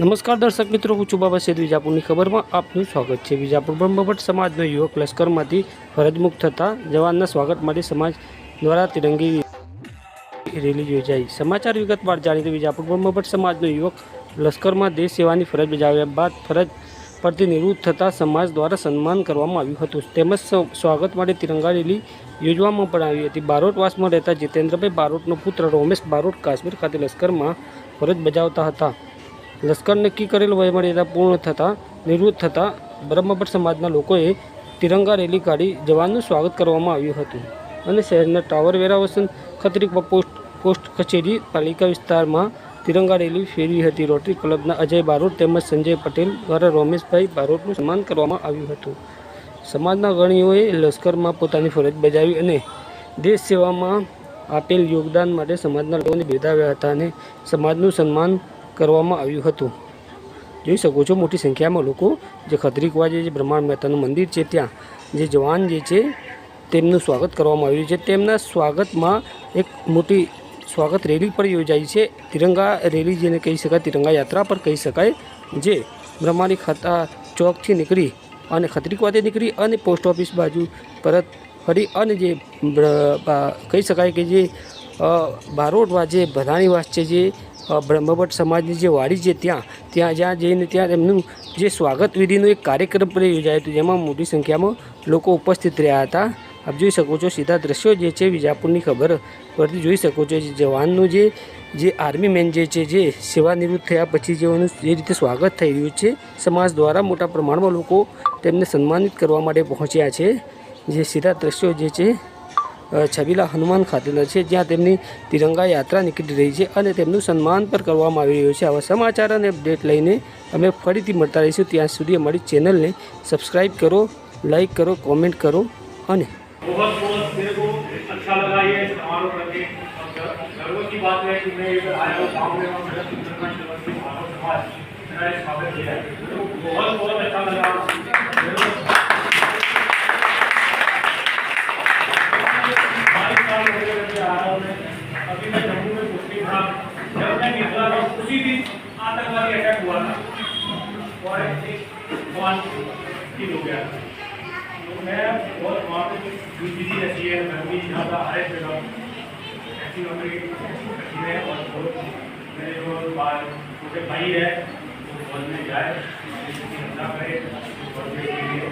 નમસ્કાર દર્શક મિત્રો, હું ચુબાબા સેદ વિજાપુરની ખબરમાં. આપનું સ્વાગત છે. વિજાપુર બ્રહ્મભટ્ટ સમાજનો યુવક લશ્કરમાંથી ફરજમુક્ત થતા જવાનના સ્વાગત માટે સમાજ દ્વારા તિરંગી રેલી યોજાઈ. સમાચાર વિગતવાર જાણીને વિજાપુર બ્રહ્મભટ્ટ સમાજનો યુવક લશ્કરમાં દેશ સેવાની ફરજ બજાવ્યા બાદ ફરજ પરથી નિવૃત્ત થતાં સમાજ દ્વારા સન્માન કરવામાં આવ્યું હતું. તેમજ સ્વાગત માટે તિરંગા રેલી યોજવામાં પણ આવી હતી. બારોટવાસમાં રહેતા જીતેન્દ્રભાઈ બારોટનો પુત્ર રોમેશ બારોટ કાશ્મીર ખાતે લશ્કરમાં ફરજ બજાવતા હતા. લશ્કર નક્કી કરેલ વયમર્યાદા પૂર્ણ થતાં, નિવૃત્ત થતાં બ્રહ્મભટ્ટ સમાજના લોકોએ તિરંગા રેલી કાઢી જવાનનું સ્વાગત કરવામાં આવ્યું હતું અને શહેરના ટાવર વેરાવસન ખત્રી પોસ્ટ પોસ્ટ કચેરી પાલિકા વિસ્તારમાં તિરંગા રેલી ફેરવી હતી. રોટરી ક્લબના અજય બારોટ તેમજ સંજય પટેલ દ્વારા રોમેશભાઈ બારોટનું સન્માન કરવામાં આવ્યું હતું. સમાજના ગણીઓએ લશ્કરમાં પોતાની ફરજ બજાવી અને દેશ સેવામાં આપેલ યોગદાન માટે સમાજના લોકોને બિરદાવ્યા હતા અને સમાજનું સન્માન કરવામાં આવ્યું હતું. જોઈ શકો છો, મોટી સંખ્યામાં લોકો જે ખત્રીકવા જે બ્રહ્માંડ મહેતાનું મંદિર છે ત્યાં, જે જવાન જે છે, તેમનું સ્વાગત કરવામાં આવ્યું છે. તેમના સ્વાગતમાં એક મોટી સ્વાગત રેલી પણ યોજાઈ છે. તિરંગા રેલી જેને કહી શકાય, તિરંગા યાત્રા પર કહી શકાય, જે બ્રહ્માંડી ખાતા ચોકથી નીકળી અને ખત્રીકવાથી નીકળી અને પોસ્ટ ઓફિસ બાજુ પરત ફરી અને જે કહી શકાય કે જે બારોટવા જે ભરાણીવાસ છે જે બ્રહ્મભટ્ટ સમાજની જે વાડી છે ત્યાં ત્યાં જ્યાં જઈને ત્યાં એમનું જે સ્વાગત વિધિનો એક કાર્યક્રમ પણ યોજાયો હતો, જેમાં મોટી સંખ્યામાં લોકો ઉપસ્થિત રહ્યા હતા. આપ જોઈ શકો છો સીધા દ્રશ્યો જે છે, વિજાપુરની ખબર પરથી જોઈ શકો છો જવાનનું જે જે આર્મી મેન જે છે, જે સેવા નિવૃત્ત થયા પછી જેઓનું જે રીતે સ્વાગત થઈ રહ્યું છે, સમાજ દ્વારા મોટા પ્રમાણમાં લોકો તેમને સન્માનિત કરવા માટે પહોંચ્યા છે. જે સીધા દ્રશ્યો જે છે છબીલા હનુમાન ખાતેના છે જ્યાં તેમની તિરંગા યાત્રા નીકળી રહી છે અને તેમનું સન્માન પણ કરવામાં આવી રહ્યું છે આવા સમાચાર અને અપડેટ લઈને અમે ફરીથી મળતા રહીશું ત્યાં સુધી અમારી ચેનલને સબસ્ક્રાઈબ કરો લાઈક કરો કોમેન્ટ કરો અને बहुत बहुत मेरे को अच्छा लगा वन ठीक हो गया तो मैं बहुत वहाँ पर बिज़ी रहती है, मैं भी यहाँ था हर एक जगह ऐसी नौकरी करती है और बहुत मेरे जो बाहर छोटे भाई है, वो फौज में जाए हमला करे फौज के लिए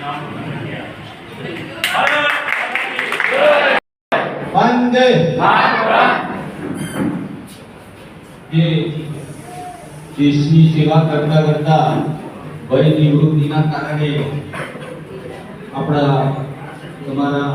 नाम किया वंदे ये देश सेवा करता करता વય નિવૃત્તિના કારણે આપણા તમારા